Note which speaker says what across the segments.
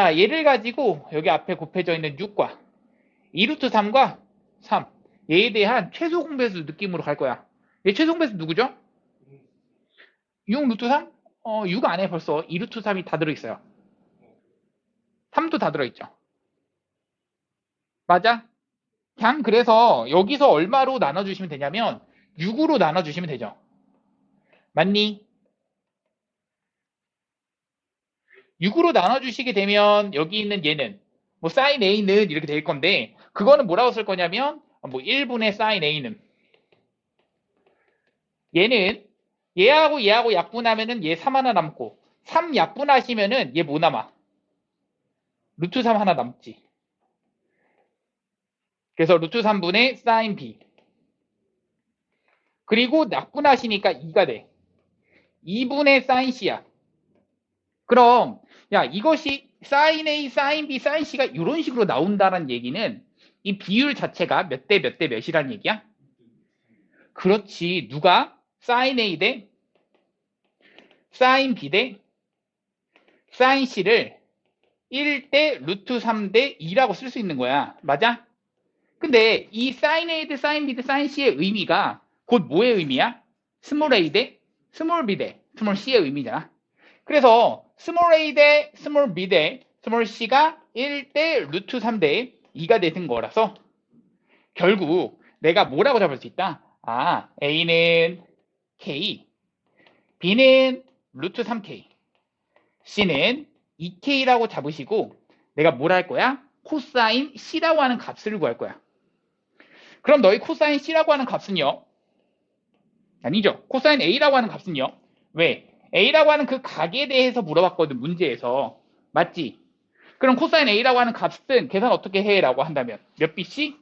Speaker 1: 자, 얘를 가지고 여기 앞에 곱해져 있는 6과 2루트 3과 3 얘에 대한 최소 공배수 느낌으로 갈 거야. 얘 최소 공배수 누구죠? 6 루트 3? 어, 6 안에 벌써 2 루트 3이 다 들어있어요. 3도 다 들어있죠. 맞아? 그냥 그래서 여기서 얼마로 나눠주시면 되냐면 6으로 나눠주시면 되죠. 맞니? 6으로 나눠주시게 되면 여기 있는 얘는 뭐 사인 A는 이렇게 될 건데 그거는 뭐라고 쓸 거냐면 뭐 1분의 사인 A는 얘는 얘하고 얘하고 약분하면은 얘 3 하나 남고 3 약분하시면은 얘 뭐 남아? 루트 3 하나 남지. 그래서 루트 3분의 사인 B 그리고 약분하시니까 2가 돼. 2분의 사인 C야. 그럼 야 이것이 사인 A, 사인 B, 사인 C가 이런 식으로 나온다는 얘기는 이 비율 자체가 몇 대 몇 대 몇이라는 얘기야? 그렇지. 누가 사인 A 대 사인 B 대 사인 C를 1대 루트 3대 2라고 쓸 수 있는 거야. 맞아? 근데 이 사인 A 대 사인 B 대 사인 C의 의미가 곧 뭐의 의미야? 스몰 a 대 스몰 b 대 스몰 c의 의미잖아. 그래서 스몰 a 대 스몰 b 대 스몰 c가 1대 루트 3대 2가 되는 거라서 결국 내가 뭐라고 잡을 수 있다? 아, a는 k, b는 루트 3k, c는 2k라고 잡으시고 내가 뭘 할 거야? 코사인 c라고 하는 값을 구할 거야. 그럼 너희 코사인 c라고 하는 값은요? 아니죠. 코사인 A라고 하는 값은요. 왜? A라고 하는 그 각에 대해서 물어봤거든, 문제에서. 맞지? 그럼 코사인 A라고 하는 값은 계산 어떻게 해? 라고 한다면 몇 BC?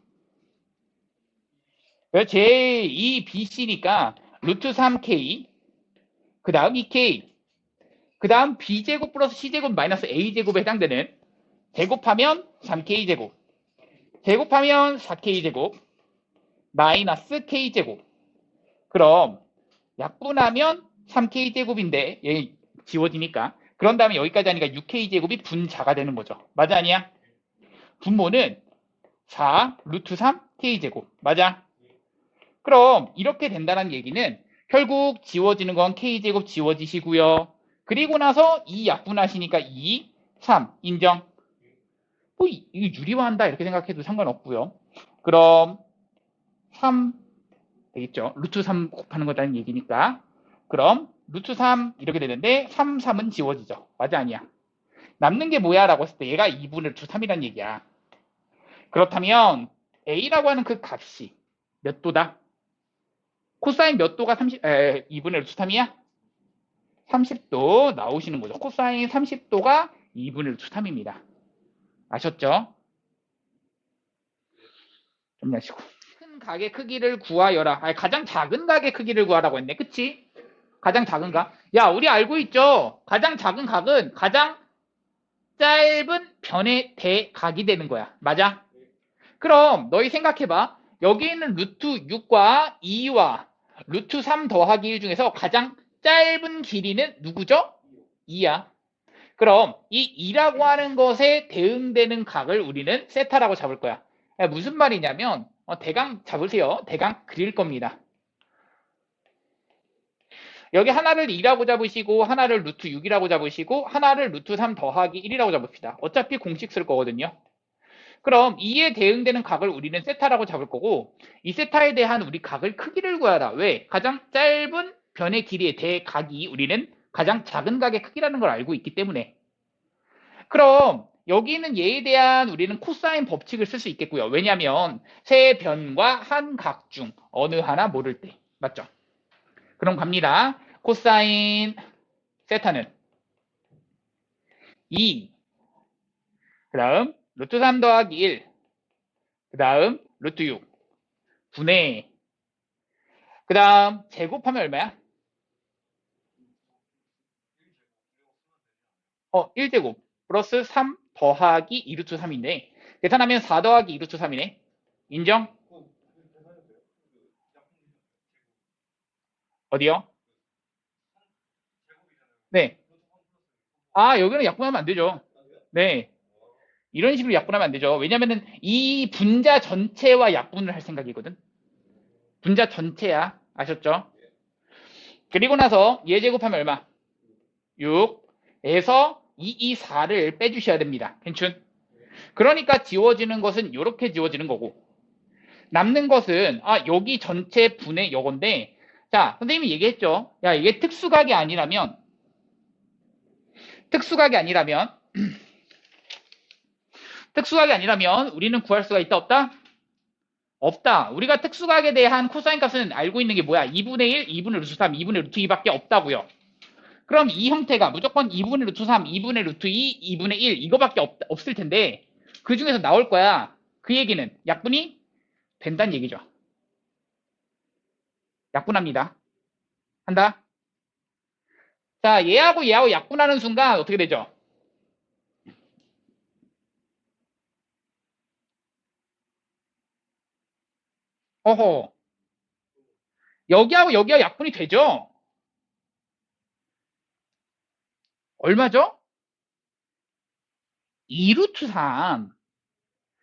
Speaker 1: 제2 BC니까 루트 3K 그 다음 2K 그 다음 B제곱 플러스 C제곱 마이너스 A제곱에 해당되는 제곱하면 3K제곱 제곱하면 4K제곱 마이너스 K제곱 그럼 약분하면 3k제곱인데 얘 지워지니까 그런 다음에 여기까지 하니까 6k제곱이 분자가 되는 거죠. 맞아 아니야? 분모는 4 루트 3 k제곱 맞아? 그럼 이렇게 된다는 얘기는 결국 지워지는 건 k제곱 지워지시고요. 그리고 나서 2 약분하시니까 2, 3 인정? 뭐 이거 유리화한다 이렇게 생각해도 상관없고요. 그럼 3 되겠죠. 루트 3 곱하는 거라는 얘기니까. 그럼 루트 3 이렇게 되는데 3, 3은 지워지죠. 맞아 아니야. 남는 게 뭐야 라고 했을 때 얘가 2분의 루트 3이란 얘기야. 그렇다면 A라고 하는 그 값이 몇 도다? 코사인 몇 도가 30, 에, 2분의 루트 3이야? 30도 나오시는 거죠. 코사인 30도가 2분의 루트 3입니다. 아셨죠? 좀 내시고. 큰 각의 크기를 구하여라. 아니, 가장 작은 각의 크기를 구하라고 했네. 그치? 가장 작은 각. 야, 우리 알고 있죠? 가장 작은 각은 가장 짧은 변의 대각이 되는 거야. 맞아? 그럼 너희 생각해봐. 여기 있는 루트 6과 2와 루트 3 더하기 1 중에서 가장 짧은 길이는 누구죠? 2야. 그럼 이 2라고 하는 것에 대응되는 각을 우리는 세타라고 잡을 거야. 무슨 말이냐면 어, 대강 잡으세요. 대강 그릴 겁니다. 여기 하나를 2라고 잡으시고 하나를 루트 6이라고 잡으시고 하나를 루트 3 더하기 1이라고 잡읍시다. 어차피 공식 쓸 거거든요. 그럼 2에 대응되는 각을 우리는 세타라고 잡을 거고 이 세타에 대한 우리 각을 크기를 구하라. 왜? 가장 짧은 변의 길이의 대각이 우리는 가장 작은 각의 크기라는 걸 알고 있기 때문에 그럼 여기는 얘에 대한 우리는 코사인 법칙을 쓸 수 있겠고요. 왜냐하면 세 변과 한 각 중 어느 하나 모를 때. 맞죠? 그럼 갑니다. 코사인 세타는 2. 그 다음 루트 3 더하기 1. 그 다음 루트 6. 분의 그 다음 제곱하면 얼마야? 어, 1제곱 플러스 3 더하기 2루트 3인데 계산하면 4 더하기 2루트 3이네. 인정? 어디요? 네. 아 여기는 약분하면 안 되죠. 네. 이런 식으로 약분하면 안 되죠. 왜냐면은 이 분자 전체와 약분을 할 생각이거든. 분자 전체야. 아셨죠? 그리고 나서 얘 제곱하면 얼마? 6에서 2, 2, 4를 빼주셔야 됩니다. 괜춘? 그러니까 지워지는 것은 이렇게 지워지는 거고 남는 것은 아 여기 전체 분의 요건데 자 선생님이 얘기했죠. 야 이게 특수각이 아니라면 특수각이 아니라면 특수각이 아니라면 우리는 구할 수가 있다 없다? 없다. 우리가 특수각에 대한 코사인 값은 알고 있는 게 뭐야? 2분의 1, 2분의 루트 3, 2분의 루트 2밖에 없다고요. 그럼 이 형태가 무조건 2분의 루트 3, 2분의 루트 2, 2분의 1 이거밖에 없, 없을 텐데 그 중에서 나올 거야. 그 얘기는 약분이 된다는 얘기죠. 약분합니다. 한다. 자, 얘하고 얘하고 약분하는 순간 어떻게 되죠? 어허. 여기하고 여기하고 약분이 되죠? 얼마죠? 2루트 3.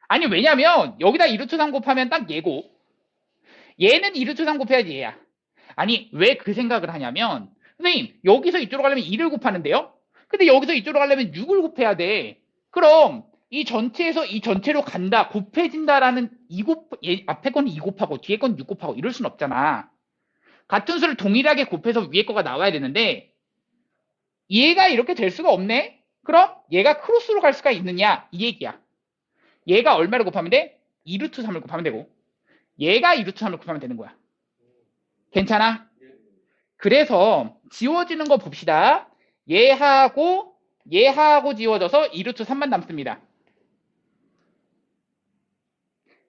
Speaker 1: 아니, 왜냐면, 여기다 2루트 3 곱하면 딱 얘고, 얘는 2루트 3 곱해야지 얘야. 아니, 왜 그 생각을 하냐면, 선생님, 여기서 이쪽으로 가려면 2를 곱하는데요? 근데 여기서 이쪽으로 가려면 6을 곱해야 돼. 그럼, 이 전체에서 이 전체로 간다, 곱해진다라는 이 곱, 얘, 앞에 건 2 곱하고, 뒤에 건 6 곱하고, 이럴 순 없잖아. 같은 수를 동일하게 곱해서 위에 거가 나와야 되는데, 얘가 이렇게 될 수가 없네? 그럼 얘가 크로스로 갈 수가 있느냐? 이 얘기야. 얘가 얼마를 곱하면 돼? 2루트 3을 곱하면 되고 얘가 2루트 3을 곱하면 되는 거야. 괜찮아? 그래서 지워지는 거 봅시다. 얘하고 얘하고 지워져서 2루트 3만 남습니다.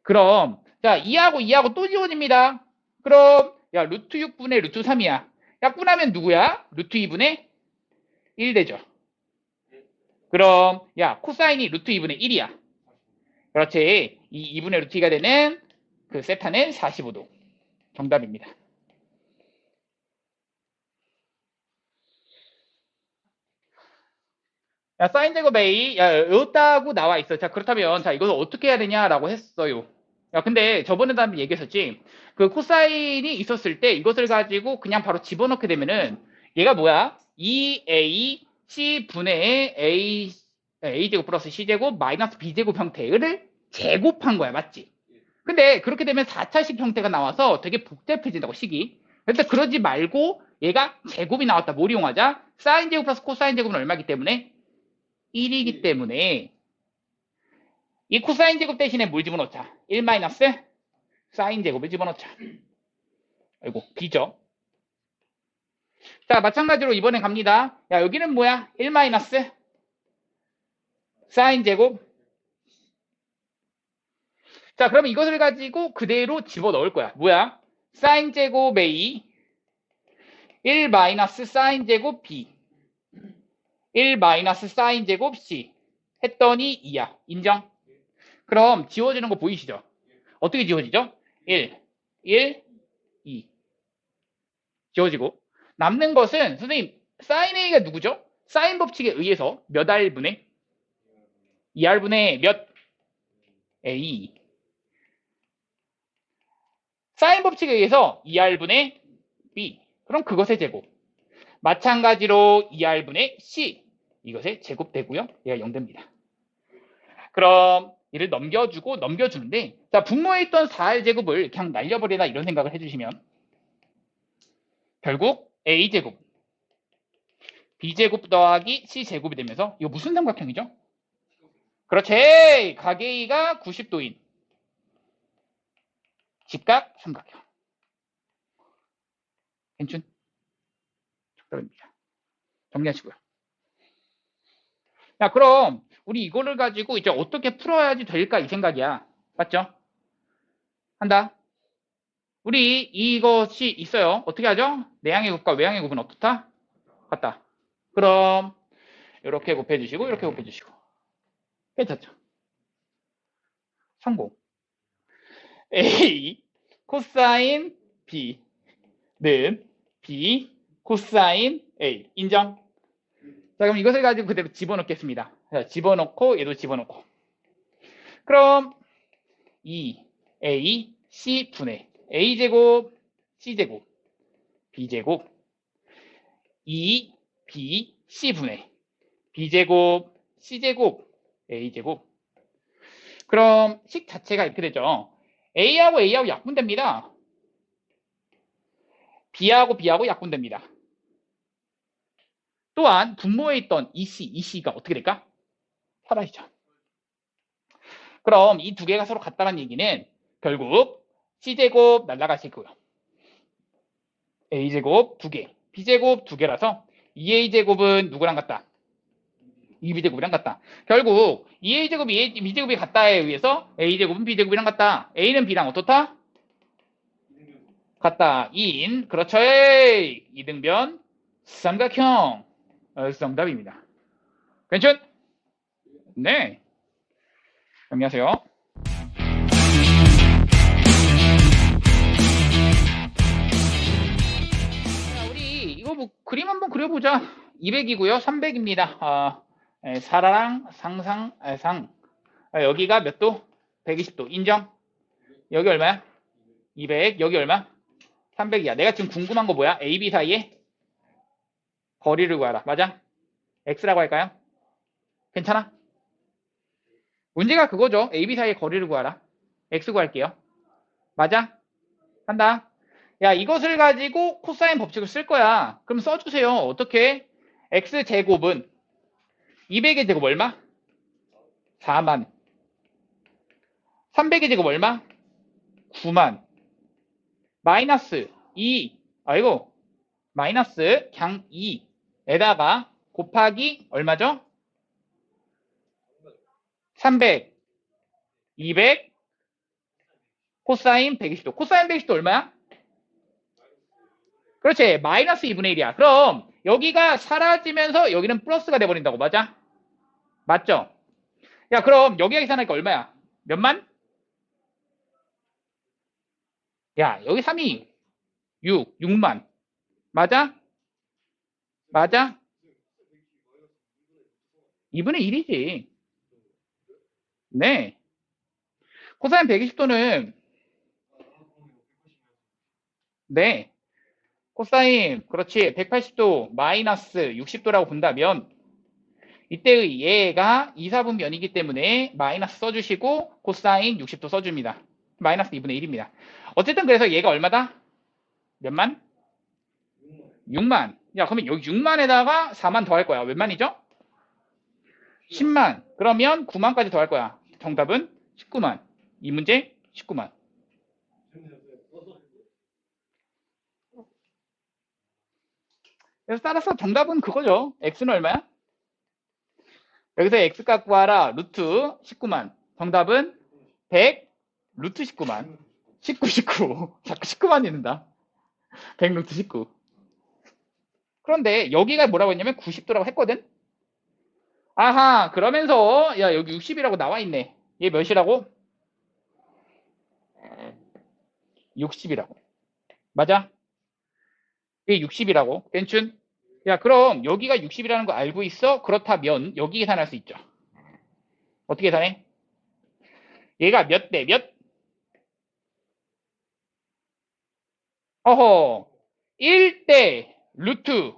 Speaker 1: 그럼 자 2하고 2하고 또 지워집니다. 그럼 야 루트 6분의 루트 3이야. 약분하면 누구야? 루트 2분의 1 되죠. 그럼 야 코사인이 루트 2분의 1이야. 그렇지. 이 2분의 루트 2가 되는 그 세타는 45도. 정답입니다. 야, 사인 제곱 A, 야, 없다고 나와 있어. 자, 그렇다면, 자, 이걸 어떻게 해야 되냐라고 했어요. 야, 근데 저번에도 한번 얘기했었지. 그 코사인이 있었을 때 이것을 가지고 그냥 바로 집어넣게 되면은 얘가 뭐야? 2A C분의 A, A제곱 플러스 C제곱 마이너스 B제곱 형태를 제곱한 거야. 맞지? 근데 그렇게 되면 4차식 형태가 나와서 되게 복잡해진다고, 식이. 그래서 그러지 말고 얘가 제곱이 나왔다. 뭘 이용하자? 사인 제곱 플러스 코사인 제곱은 얼마기 때문에? 1이기 때문에 이 코사인 제곱 대신에 뭘 집어넣자? 1 마이너스 사인 제곱을 집어넣자. 아이고, B죠. 자, 마찬가지로 이번에 갑니다. 야, 여기는 뭐야? 1 마이너스 사인 제곱. 자, 그러면 이것을 가지고 그대로 집어넣을 거야. 뭐야? 사인 제곱 A 1 마이너스 사인 제곱 B 1 마이너스 사인 제곱 C 했더니 2야. 인정? 그럼 지워지는 거 보이시죠? 어떻게 지워지죠? 1, 1, 2 지워지고 남는 것은 선생님 사인 A가 누구죠? 사인 법칙에 의해서 몇 R분의 2R분의 몇 A 사인 법칙에 의해서 2R분의 B. 그럼 그것의 제곱. 마찬가지로 2R분의 C. 이것의 제곱되고요. 얘가 0됩니다. 그럼 이를 넘겨주고 넘겨주는데 자 분모에 있던 4R 제곱을 그냥 날려버리다 이런 생각을 해주시면 결국 A제곱 B제곱 더하기 C제곱이 되면서 이거 무슨 삼각형이죠? 그렇지! 가게이가 90도인 직각 삼각형 괜춘? 정답입니다 정리하시고요 자 그럼 우리 이거를 가지고 이제 어떻게 풀어야지 될까 이 생각이야 맞죠? 한다 우리 이것이 있어요 어떻게 하죠? 내향의 곱과 외향의 곱은 어떻다? 같다 그럼 이렇게 곱해주시고 이렇게 곱해주시고 괜찮죠? 성공 A 코사인 B는 B 코사인 A 인정? 자 그럼 이것을 가지고 그대로 집어넣겠습니다 자, 집어넣고 얘도 집어넣고. 그럼 2 a c 분의 a 제곱 c 제곱 b 제곱 2 b c 분의 b 제곱 c 제곱 a 제곱. 그럼 식 자체가 이렇게 되죠. A하고 a하고 약분됩니다. b하고 b하고 약분됩니다. 또한 분모에 있던 EC, EC가 어떻게 될까? 사라지죠. 그럼 이 두 개가 서로 같다는 얘기는 결국 C제곱 날라가실 거고요. A제곱 두 개, B제곱 두 개라서 2A제곱은 누구랑 같다? 2B제곱이랑 같다. 결국 2A제곱이 B제곱이 같다에 의해서 A제곱은 B제곱이랑 같다. A는 B랑 어떻다? 같다. 인. 그렇죠. 에이. 이등변 삼각형. 어, 정답입니다. 괜찮? 네. 안녕하세요. 이거 뭐 그림 한번 그려보자. 200이고요. 300입니다. 아, 에, 사라랑 상상, 아, 상. 아, 여기가 몇 도? 120도. 인정? 여기 얼마야? 200. 여기 얼마? 300이야. 내가 지금 궁금한 거 뭐야? A, B 사이에 거리를 구하라. 맞아? X라고 할까요? 괜찮아? 문제가 그거죠. A, B 사이에 거리를 구하라. X 구할게요. 맞아? 한다. 야, 이것을 가지고 코사인 법칙을 쓸 거야. 그럼 써주세요. 어떻게? X 제곱은 200의 제곱 얼마? 4만. 300의 제곱 얼마? 9만. 마이너스 2. 아이고. 마이너스 그냥 2에다가 곱하기 얼마죠? 300, 200, 코사인 120도. 코사인 120도 얼마야? 그렇지. 마이너스 2분의 1이야. 그럼 여기가 사라지면서 여기는 플러스가 돼버린다고. 맞아? 맞죠? 야, 그럼 여기가 계산하니까 얼마야? 몇만? 야, 여기 3이 6, 6만. 맞아? 맞아? 2분의 1이지. 네. 코사인 120도는 네. 코사인 그렇지 180도 마이너스 60도라고 본다면 이때의 얘가 2, 4분면이기 때문에 마이너스 써주시고 코사인 60도 써줍니다. 마이너스 2분의 1입니다. 어쨌든 그래서 얘가 얼마다? 몇만? 6만. 야 그러면 여기 6만에다가 4만 더할 거야. 몇 만이죠? 10만. 그러면 9만까지 더할 거야. 정답은 19만. 이 문제 19만. 그래서 따라서 정답은 그거죠. x는 얼마야? 여기서 x값 구하라. 루트 19만. 정답은 100 루트 19만. 19, 19. 자꾸 19만 있는다. 100 루트 19. 그런데 여기가 뭐라고 했냐면 90도라고 했거든? 아하, 그러면서, 야, 여기 60이라고 나와 있네. 얘 몇이라고? 60이라고. 맞아? 이게 60이라고. 괜춘? 야, 그럼 여기가 60이라는 거 알고 있어? 그렇다면 여기 계산할 수 있죠. 어떻게 계산해? 얘가 몇 대 몇? 어허, 1대 루트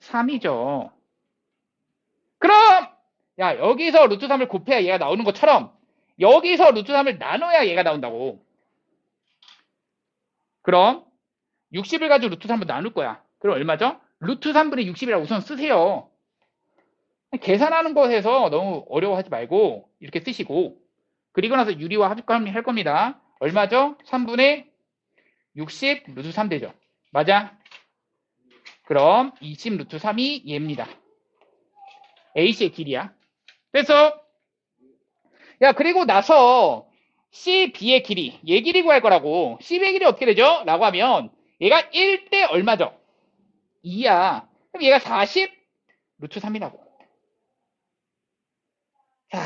Speaker 1: 3이죠. 그럼 야 여기서 루트 3을 곱해야 얘가 나오는 것처럼 여기서 루트 3을 나눠야 얘가 나온다고. 그럼 60을 가지고 루트 3을 나눌 거야. 그럼 얼마죠? 루트 3분의 60이라고 우선 쓰세요. 계산하는 것에서 너무 어려워하지 말고 이렇게 쓰시고 그리고 나서 유리와 합할 겁니다. 얼마죠? 3분의 60 루트 3 되죠. 맞아? 그럼 20 루트 3이 얘입니다. AC의 길이야. 그래서 야 그리고 나서 CB의 길이 얘 길이 구할 거라고 CB의 길이 어떻게 되죠? 라고 하면 얘가 1대 얼마죠? 2야. 그럼 얘가 40 루트 3이라고. 자,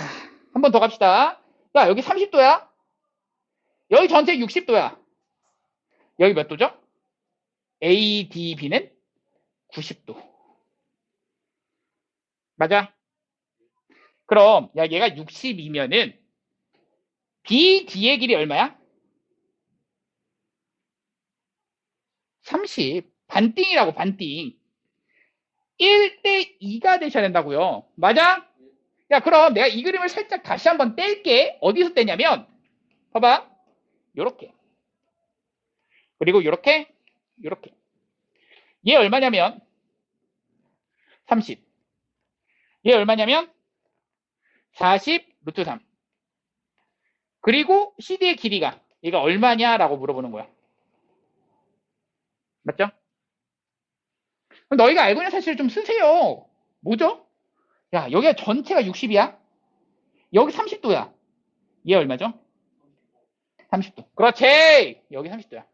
Speaker 1: 한 번 더 갑시다. 야, 여기 30도야? 여기 전체 60도야. 여기 몇 도죠? ADB는 90도. 맞아? 그럼 야 얘가 60이면은 BD의 길이 얼마야? 30. 반띵이라고 반띵. 1대 2가 되셔야 된다고요. 맞아? 야 그럼 내가 이 그림을 살짝 다시 한번 뗄게. 어디서 떼냐면 봐봐. 요렇게. 그리고 요렇게 요렇게. 얘 얼마냐면 30. 얘 얼마냐면 40 루트 3. 그리고 CD의 길이가 얘가 얼마냐라고 물어보는 거야. 맞죠? 너희가 알고 있는 사실을 좀 쓰세요. 뭐죠? 야, 여기가 전체가 60이야? 여기 30도야. 얘 얼마죠? 30도. 그렇지! 여기 30도야.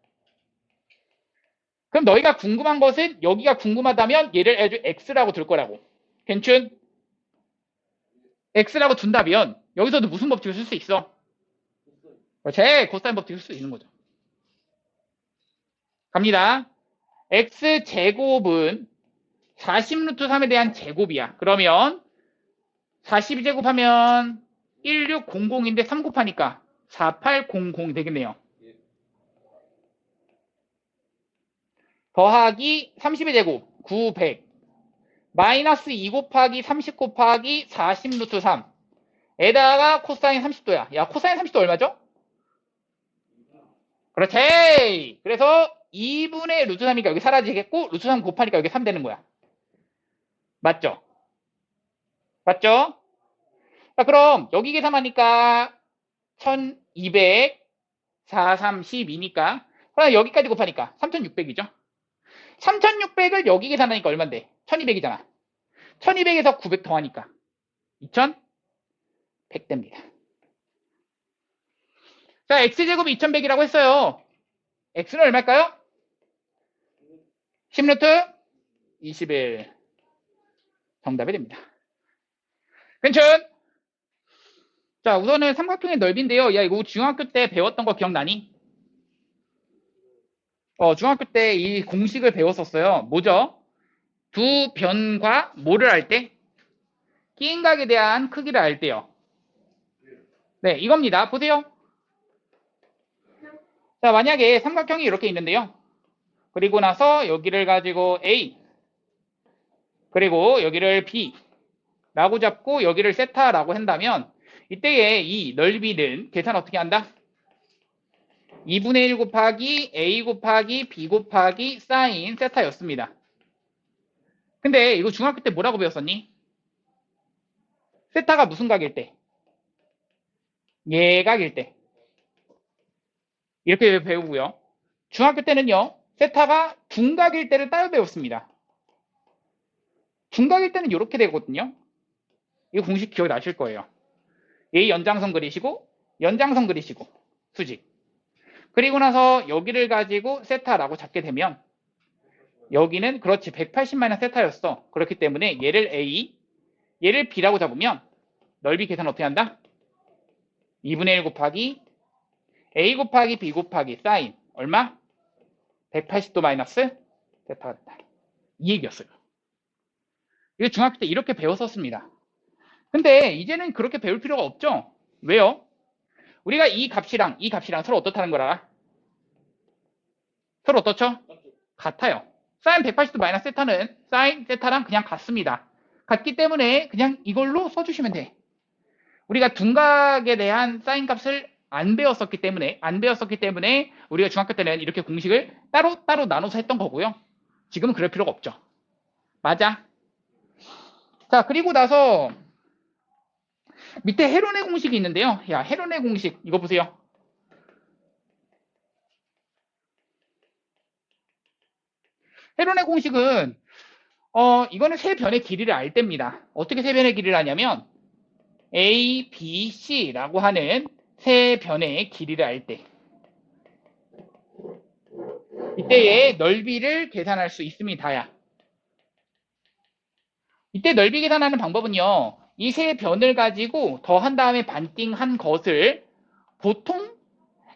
Speaker 1: 그럼 너희가 궁금한 것은 여기가 궁금하다면 얘를 아주 x라고 둘 거라고. 괜춘? x라고 둔다면 여기서도 무슨 법칙을 쓸 수 있어? 그렇지! 코사인 법칙을 쓸 수 있는 거죠. 갑니다. X제곱은 40루트 3에 대한 제곱이야. 그러면 42제곱하면 1600인데 3 곱하니까 4800 되겠네요. 더하기 30의 제곱 900 마이너스 2 곱하기 30 곱하기 40 루트 3 에다가 코사인 30도야. 야 코사인 30도 얼마죠? 그렇지. 그래서 2분의 루트 3이니까 여기 사라지겠고 루트 3 곱하니까 여기 3 되는 거야. 맞죠? 맞죠? 자, 그럼 여기 계산하니까 1200 432니까 그럼 여기까지 곱하니까 3600이죠. 3600을 여기 계산하니까 얼만데? 1200이잖아. 1200에서 900 더하니까 2100 됩니다. 자, x제곱이 2100이라고 했어요. x는 얼마일까요? 10루트 21 정답이 됩니다. 괜찮? 자, 우선은 삼각형의 넓이인데요. 야, 이거 중학교 때 배웠던 거 기억나니? 어, 중학교 때 이 공식을 배웠었어요. 뭐죠? 두 변과 뭐를 할 때? 끼인각에 대한 크기를 알 때요. 네, 이겁니다. 보세요. 자, 만약에 삼각형이 이렇게 있는데요. 그리고 나서 여기를 가지고 A, 그리고 여기를 B, 라고 잡고 여기를 세타라고 한다면 이때에 이 넓이는 계산 어떻게 한다? 2분의 1 곱하기 A 곱하기 B 곱하기 사인 세타였습니다. 근데 이거 중학교 때 뭐라고 배웠었니? 세타가 무슨 각일 때? 예각일 때. 이렇게 배우고요. 중학교 때는요. 세타가 둔각일 때를 따로 배웠습니다. 둔각일 때는 이렇게 되거든요. 이 공식 기억 나실 거예요. A 연장선 그리시고 연장선 그리시고 수직. 그리고 나서 여기를 가지고 세타라고 잡게 되면 여기는 그렇지 180 세타였어. 그렇기 때문에 얘를 A, 얘를 B라고 잡으면 넓이 계산 어떻게 한다? 2분의 1 곱하기 A 곱하기 B 곱하기 사인 얼마? 180도 마이너스 세타가 된다. 이 얘기였어요. 이거 중학교 때 이렇게 배웠었습니다. 근데 이제는 그렇게 배울 필요가 없죠? 왜요? 우리가 이 값이랑 이 값이랑 서로 어떻다는 걸 알아? 서로 어떻죠? 같아요. 사인 180도 마이너스 세타는 사인 세타랑 그냥 같습니다. 같기 때문에 그냥 이걸로 써주시면 돼. 우리가 둔각에 대한 사인 값을 안 배웠었기 때문에 안 배웠었기 때문에 우리가 중학교 때는 이렇게 공식을 따로 따로 나눠서 했던 거고요. 지금은 그럴 필요가 없죠. 맞아. 자 그리고 나서 밑에 헤론의 공식이 있는데요. 야 헤론의 공식 이거 보세요. 헤론의 공식은 어 이거는 세 변의 길이를 알 때입니다. 어떻게 세 변의 길이를 아냐면 A, B, C라고 하는 세 변의 길이를 알 때. 이때의 넓이를 계산할 수 있습니다야. 이때 넓이 계산하는 방법은요. 이 세 변을 가지고 더한 다음에 반띵한 것을 보통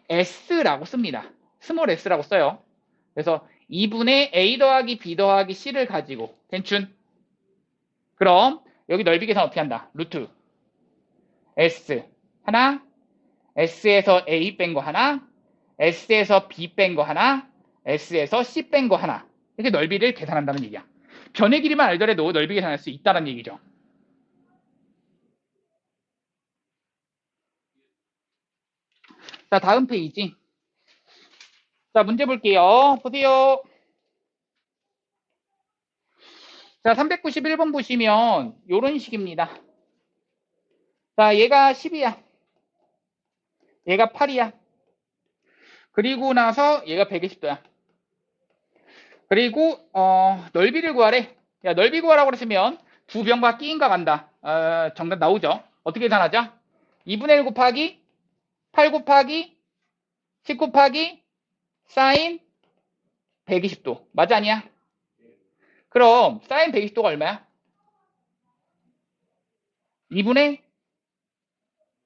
Speaker 1: S라고 씁니다. 스몰 S라고 써요. 그래서 2분의 A 더하기 B 더하기 C를 가지고 괜춘 그럼 여기 넓이 계산 어떻게 한다? 루트 S 하나, S에서 A 뺀 거 하나, S에서 B 뺀 거 하나, S에서 C 뺀 거 하나. 이렇게 넓이를 계산한다는 얘기야. 변의 길이만 알더라도 넓이 계산할 수 있다는 얘기죠. 자, 다음 페이지. 자, 문제 볼게요. 보세요. 자, 391번 보시면 요런 식입니다. 자, 얘가 10이야. 얘가 8이야. 그리고 나서 얘가 120도야. 그리고 어, 넓이를 구하래. 야, 넓이 구하라고 그랬으면 두 변과 끼인가 간다. 어, 정답 나오죠. 어떻게 계산하죠? 2분의 1 곱하기 8 곱하기 10 곱하기 사인 120도. 맞아 아니야? 그럼 사인 120도가 얼마야? 2분의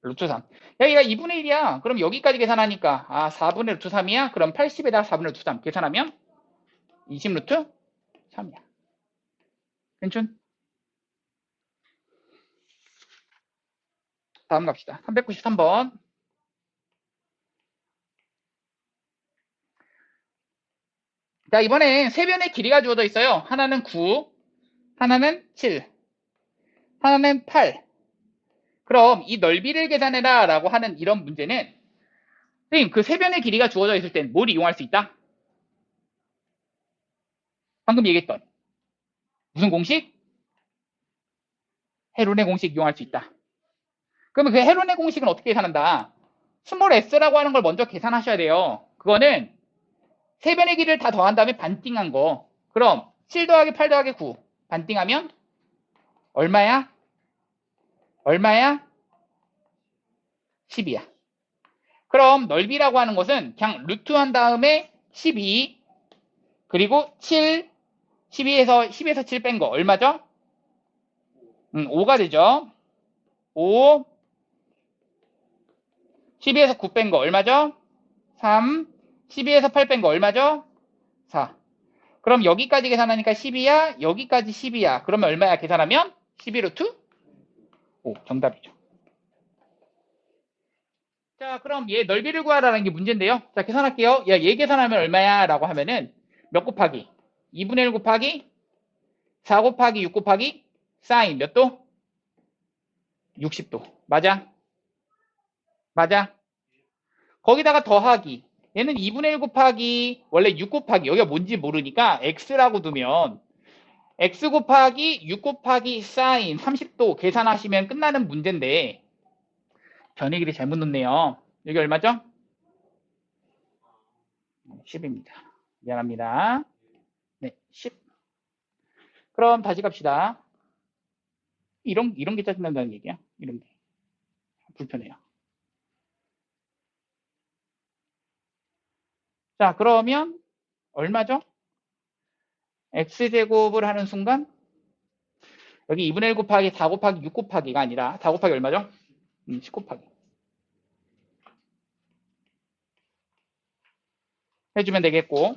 Speaker 1: 루트 3. 여기가 2분의 1이야. 그럼 여기까지 계산하니까 아 4분의 루트 3이야? 그럼 80에다가 4분의 루트 3 계산하면 20 루트 3이야. 괜춘? 다음 갑시다. 393번. 자, 이번엔 세 변의 길이가 주어져 있어요. 하나는 9, 하나는 7, 하나는 8. 그럼 이 넓이를 계산해라 라고 하는 이런 문제는 선생님, 그 세 변의 길이가 주어져 있을 땐 뭘 이용할 수 있다? 방금 얘기했던 무슨 공식? 헤론의 공식 이용할 수 있다. 그러면 그 헤론의 공식은 어떻게 계산한다? 스몰 s라고 하는 걸 먼저 계산하셔야 돼요. 그거는 세 변의 길이를 다 더한 다음에 반띵한 거. 그럼 7 더하기 8 더하기 9 반띵하면 얼마야? 얼마야? 10이야. 그럼 넓이라고 하는 것은 그냥 루트 한 다음에 12 그리고 7 12에서 10에서 7 뺀 거 얼마죠? 음, 5가 되죠. 5 12에서 9 뺀 거 얼마죠? 3 12에서 8 뺀 거 얼마죠? 4 그럼 여기까지 계산하니까 10이야 여기까지 10이야 그러면 얼마야 계산하면 11루트 5 정답이죠. 자 그럼 얘 넓이를 구하라는 게 문제인데요. 자 계산할게요. 야얘 계산하면 얼마야 라고 하면은 몇 곱하기 2분의 1 곱하기 4 곱하기 6 곱하기 사인 몇 도? 60도. 맞아? 맞아? 거기다가 더하기. 얘는 2분의 1 곱하기 원래 6 곱하기 여기가 뭔지 모르니까 x라고 두면 x 곱하기 6 곱하기 사인 30도 계산하시면 끝나는 문제인데 변의 길이 잘못 넣네요. 여기 얼마죠? 10입니다. 미안합니다. 네, 10. 그럼 다시 갑시다. 이런, 이런 게 짜증난다는 얘기야. 이런 게. 불편해요. 자, 그러면 얼마죠? X제곱을 하는 순간 여기 2분의 1 곱하기 4 곱하기 6 곱하기가 아니라 4 곱하기 얼마죠? 음, 10 곱하기. 해주면 되겠고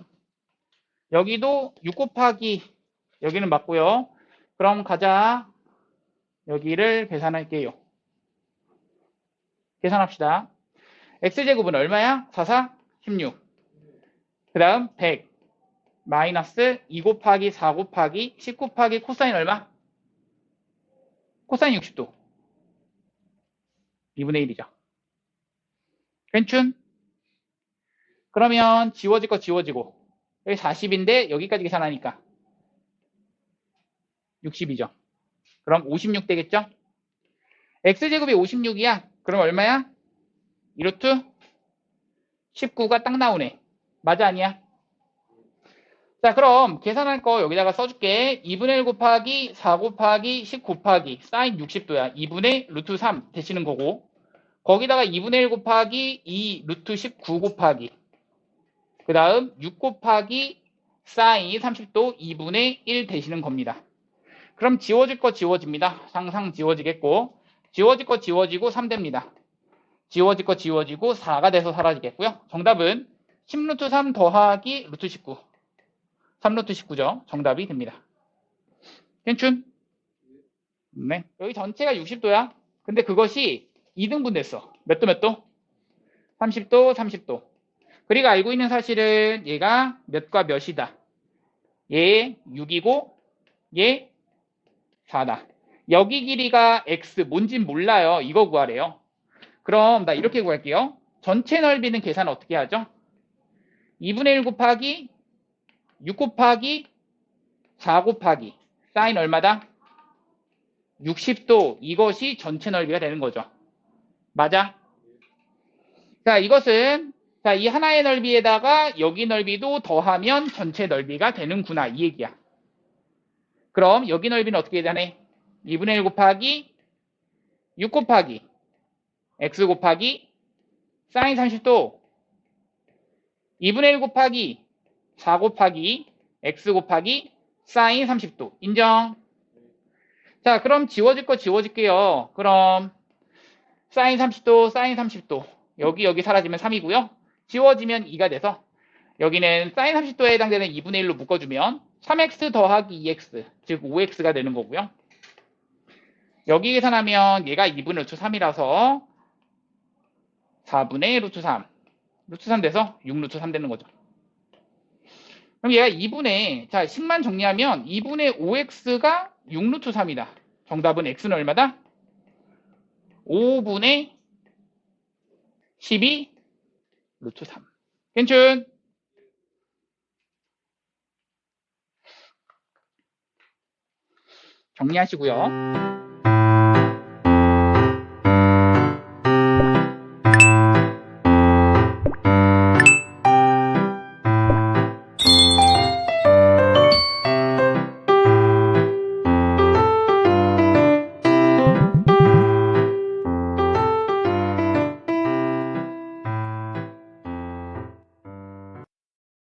Speaker 1: 여기도 6 곱하기 여기는 맞고요. 그럼 가자. 여기를 계산할게요. 계산합시다. x제곱은 얼마야? 4, 4, 16. 그 다음 100 마이너스 2 곱하기 4 곱하기 10 곱하기 코사인 얼마? 코사인 60도. 2분의 1이죠. 괜춘? 그러면 지워질 거 지워지고 여기 40인데 여기까지 계산하니까 60이죠. 그럼 56 되겠죠? x제곱이 56이야. 그럼 얼마야? 2루트 19가 딱 나오네. 맞아 아니야? 자 그럼 계산할 거 여기다가 써줄게. 2분의 1 곱하기 4 곱하기 10 곱하기 사인 60도야. 2분의 루트 3 되시는 거고 거기다가 2분의 1 곱하기 2 루트 19 곱하기 그 다음 6 곱하기 사인 30도 2분의 1 되시는 겁니다. 그럼 지워질 거 지워집니다. 항상 지워지겠고 지워질 거 지워지고 3 됩니다. 지워질 거 지워지고 4가 돼서 사라지겠고요. 정답은 10루트 3 더하기 루트 19 3루트 19죠. 정답이 됩니다. 괜춘? 네. 여기 전체가 60도야. 근데 그것이 2등분 됐어. 몇 도 몇 도? 30도, 30도. 그리고 알고 있는 사실은 얘가 몇과 몇이다. 얘 6이고 얘 4다. 여기 길이가 x 뭔진 몰라요. 이거 구하래요. 그럼 나 이렇게 구할게요. 전체 넓이는 계산 어떻게 하죠? 2분의 1 곱하기 6 곱하기 4 곱하기 사인 얼마다? 60도 이것이 전체 넓이가 되는 거죠. 맞아? 자 이것은 자, 이 하나의 넓이에다가 여기 넓이도 더하면 전체 넓이가 되는구나 이 얘기야. 그럼 여기 넓이는 어떻게 되네? 2분의 1 곱하기 6 곱하기 x 곱하기 사인 30도 2분의 1 곱하기 4 곱하기 x 곱하기 사인 30도 인정? 자 그럼 지워질 거 지워질게요. 그럼 사인 30도 사인 30도 여기 여기 사라지면 3이고요. 지워지면 2가 돼서 여기는 사인 30도에 해당되는 2분의 1로 묶어주면 3x 더하기 2x 즉 5x가 되는 거고요. 여기 계산하면 얘가 2분의 루트 3이라서 4분의 루트 3 루트 3 돼서 6루트 3 되는 거죠. 그럼 얘가 2분의 자 식만 정리하면 2분의 5x가 6루트 3이다. 정답은 x는 얼마다? 5분의 12 루트 3. 괜춘? 정리하시고요.